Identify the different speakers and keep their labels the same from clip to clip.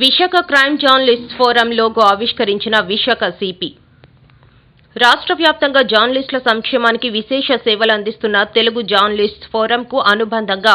Speaker 1: Visakha crime journalist forum logo ఆవిష్కరించిన Visakha CP. రాష్ట్ర వ్యాప్తంగా జర్నలిస్టుల సంక్షేమానికి విశేష సేవలు అందిస్తున్న తెలుగు జర్నలిస్ట్ ఫోరంకు అనుబంధంగా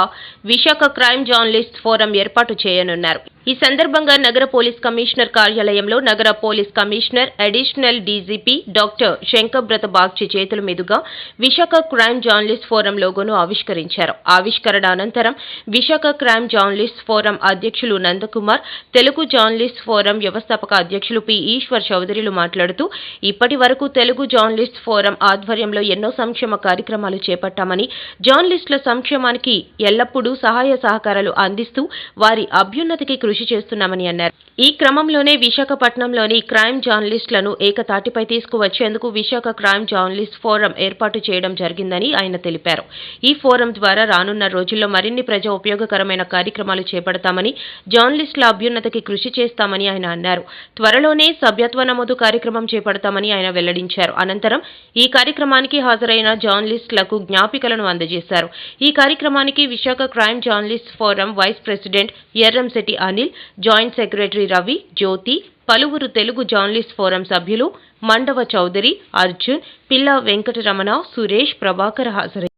Speaker 1: విశాఖ క్రైమ్ జర్నలిస్ట్ ఫోరం ఏర్పాటు చేయనున్నారు. ఈ సందర్భంగా నగర పోలీస్ కమిషనర్ కార్యాలయంలో నగర police commissioner additional DGP doctor Shankhabrata Bagchi చేతుల మీదుగా విశాఖ క్రైమ్ జర్నలిస్ట్ ఫోరం లోగోను ఆవిష్కరించారు. ఆవిష్కరణ అనంతరం విశాఖ క్రైమ్ జర్నలిస్ట్ ఫోరం అధ్యక్షులు నందకుమార్ తెలుగు జర్నలిస్ట్ ఫోరం వ్యవస్థాపక అధ్యక్షులు పి. ఈశ్వర్ చౌదరిలు మాట్లాడుతూ ఇప్పటి వరకు తెలుగు జర్నలిస్ట్ ఫోరం ఆధ్వర్యంలో ఎన్నో సంక్షేమ కార్యక్రమాలు చేపట్టామని జర్నలిస్టుల సంక్షేమానికి ఎల్లప్పుడూ సహాయ సహకారాలు అందిస్తూ వారి అభ్యున్నతికి కృషి చేస్తున్నామని అన్నారు. ఈ క్రమంలోనే విశాఖపట్నంలోని క్రైమ్ జర్నలిస్టులను ఏకతాటిపై తీసుకువచ్చేందుకు విశాఖ క్రైమ్ జర్నలిస్ట్ ఫోరం ఏర్పాటు చేయడం జరిగిందని ఆయన తెలిపారు. ఈ ఫోరం ద్వారా రానున్న రోజుల్లో మరిన్ని ప్రజా ఉపయోగకరమైన కార్యక్రమాలు చేపడతామని జర్నలిస్టుల అభ్యున్నతికి కృషి చేస్తామని ఆయన అన్నారు. త్వరలోనే సభ్యత్వ నమోదు కార్యక్రమం చేపడతామని ఆయన వెల్లడించారు. అనంతరం ఈ కార్యక్రమానికి హాజరైన జర్నలిస్టులకు జ్ఞాపికలను అందజేశారు. ఈ కార్యక్రమానికి Visakha crime journalist forum vice president Erramsetti అని అనిల్ జాయింట్ సెక్రటరీ రవి జ్యోతి పలువురు తెలుగు జర్నలిస్ట్ ఫోరం సభ్యులు మండవ చౌదరి అర్జున్ పిల్ల వెంకటరమణ సురేష్ ప్రభాకర్ హాజరయ్యారు.